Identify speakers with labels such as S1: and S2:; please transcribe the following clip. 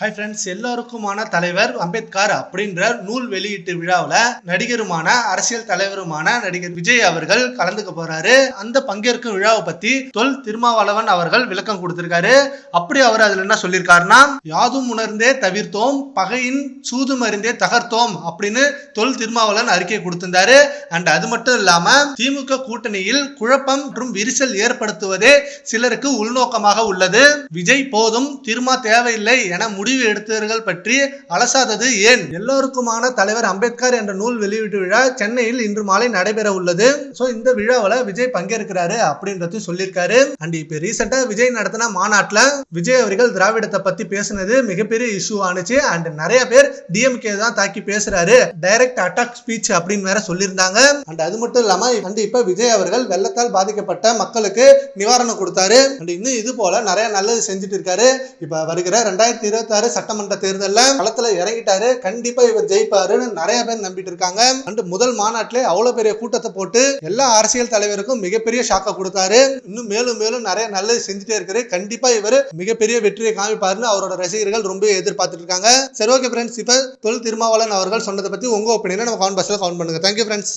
S1: Hi friends எல்லாருக்குமான தலைவர் அம்பேத்கர் அப்படின்ற நூல் வெளியீட்டு விழாவில் நடிகருமான அரசியல் தலைவருமான நடிகர் விஜய் அவர்கள் கலந்துக்க போறாரு. அந்த பங்கேற்கும் விழாவை பத்தி தொல் திருமாவளவன் அவர்கள் விளக்கம் கொடுத்திருக்காரு. அப்படி அவர் அதுல என்ன சொல்லியிருக்காருன்னா யாதும் உணர்ந்தே தவிர்த்தோம் பகையின் சூது மருந்தே தகர்த்தோம் அப்படின்னு தொல் திருமாவளவன் அறிக்கை கொடுத்திருந்தாரு. அண்ட் அது மட்டும் இல்லாம திமுக கூட்டணியில் குழப்பம் மற்றும் விரிசல் ஏற்படுத்துவதே சிலருக்கு உள்நோக்கமாக உள்ளது. விஜய் போதும் திருமா தேவையில்லை என முடிவு எடுத்தவர்கள் பற்றி அலசாதது ஏன்? எல்லோருக்குமான தலைவர் அம்பேத்கர் என்ற நூல் வெளியீட்டு விழா சென்னையில் இன்று மாலை நடைபெற உள்ளது. சோ இந்த விழாவில் விஜய் பங்கேற்கிறாரு அப்படின்றது சொல்லியிருக்காரு. அண்ட் இப்போ ரீசெண்டாக விஜய் நடத்தின மாநாட்டுல விஜய் அவர்கள் திராவிடத்தை பத்தி பேசுனது மிகப்பெரிய இஷ்யூ ஆனுச்சு. அண்ட் நிறைய பேர் டிஎம்கே தான் தாக்கி பேசுறாரு. டைரக்ட் அட்டாக் ஸ்பீச் அப்படின்னு வேற சொல்லியிருந்தாங்க. அண்ட் அது மட்டும் இல்லாம அண்ட் இப்போ விஜய் அவர்கள் வெள்ளத்தால் பாதிக்கப்பட்ட மக்களுக்கு நிவாரணம் கொடுத்தாரு. அண்ட் இன்னும் இது போல நிறைய நல்லது செஞ்சுட்டு இருக்காரு. இப்ப வருகிற ரெண்டாயிரத்தி இருபத்தி ஆறு சட்டமன்ற தேர்தல்ல. களத்துல இறங்கிட்டாரு. கண்டிப்பா இவர் ஜெயிப்பாருன்னு நிறைய பேர் நம்பிட்டு இருக்காங்க அண்ட் முதல் மாநாட்டிலே அவ்வளவு பெரிய கூட்டத்தை போட்டு எல்லா அரசியல் தலைவருக்கும் மிகப்பெரிய ஷாக்கை கொடுத்தாரு. இன்னும் மேலும் மேலும் நிறைய நல்லது செஞ்சுட்டே இருக்காரு. கண்டிப்பா இவர் மிகப்பெரிய வெற்றியை காமிப்பாருன்னு அவரோட ரசிகர்கள் ரொம்ப எதிர்பார்த்துட்டு இருக்காங்க சரி ஓகே ஃப்ரெண்ட்ஸ் இப்ப தொல் திருமாவளன் அவர்கள் சொன்னதை பத்தி உங்க ஒப்பீனியனை நம்ம கவுண்ட் பாக்ஸ்ல கவுண்ட் பண்ணுங்க. Thank you friends